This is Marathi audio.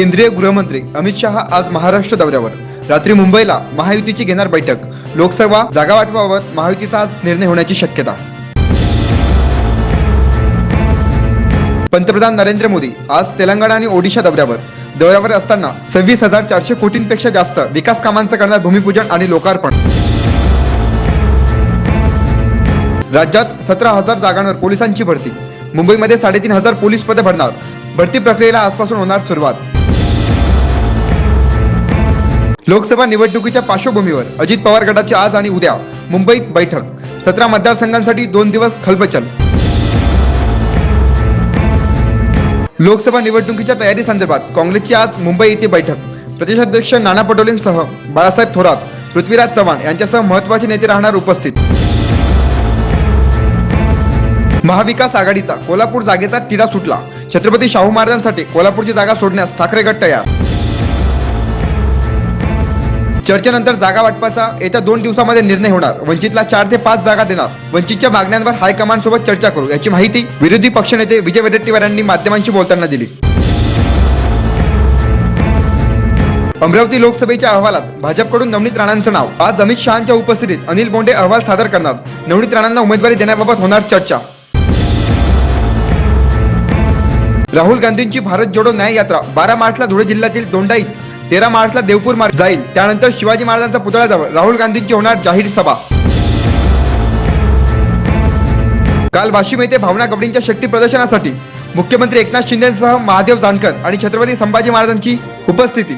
केंद्रीय गृहमंत्री अमित शहा आज महाराष्ट्र दौऱ्यावर. रात्री मुंबईला महायुतीची घेणार बैठक. लोकसभा जागा वाटपाबाबत महायुतीचा आज निर्णय होण्याची शक्यता. पंतप्रधान नरेंद्र मोदी आज तेलंगणा आणि ओडिशा दौऱ्यावर. दौऱ्यावर असताना सव्वीस हजार चारशे कोटींपेक्षा जास्त विकास कामांचं करणार भूमिपूजन आणि लोकार्पण. राज्यात सतरा हजार जागांवर पोलिसांची भरती. मुंबईमध्ये साडेतीन हजार पोलीस पदे भरणार. भरती प्रक्रियेला आजपासून होणार सुरुवात. लोकसभा निवडणुकीच्या पार्श्वभूमीवर अजित पवार गटाची आज आणि उद्या मुंबईत बैठक. सतरा मतदारसंघांसाठी दोन दिवस खलबचल लोकसभा निवडणुकीच्या तयारी संदर्भात काँग्रेसची आज मुंबई येथे बैठक. प्रदेशाध्यक्ष नाना पटोलेंसह बाळासाहेब थोरात पृथ्वीराज चव्हाण यांच्यासह महत्त्वाचे नेते राहणार उपस्थित. महाविकास आघाडीचा कोल्हापूर जागेचा तिढा सुटला. छत्रपती शाहू महाराजांसाठी कोल्हापूरची जागा सोडण्यास ठाकरे गट तयार. चर्चेनंतर जागा वाटपाचा येत्या दोन दिवसामध्ये निर्णय होणार. वंचितला चार ते पाच जागा देणार. वंचितच्या मागण्यांवर हायकमांड सोबत चर्चा करू. याची माहिती विरोधी पक्षनेते विजय वडेट्टीवार यांनी माध्यमांशी बोलताना दिली. अमरावती लोकसभेच्या अहवालात भाजपकडून नवनीत राणांचं नाव. आज अमित शहांच्या उपस्थितीत अनिल बोंडे अहवाल सादर करणार. नवनीत राणांना उमेदवारी देण्याबाबत होणार चर्चा. राहुल गांधींची भारत जोडो न्याय यात्रा बारा मार्चला धुळे जिल्ह्यातील दोंडाईत तेरा मार्चला देवपूर मार्ग जाईल. त्यानंतर शिवाजी महाराजांचा पुतळ्याजवळ राहुल गांधींची होणार जाहीर सभा. काल वाशिम येथे भावना कबडींच्या शक्ती प्रदर्शनासाठी मुख्यमंत्री एकनाथ शिंदेसह महादेव जानकर आणि छत्रपती संभाजी महाराजांची उपस्थिती.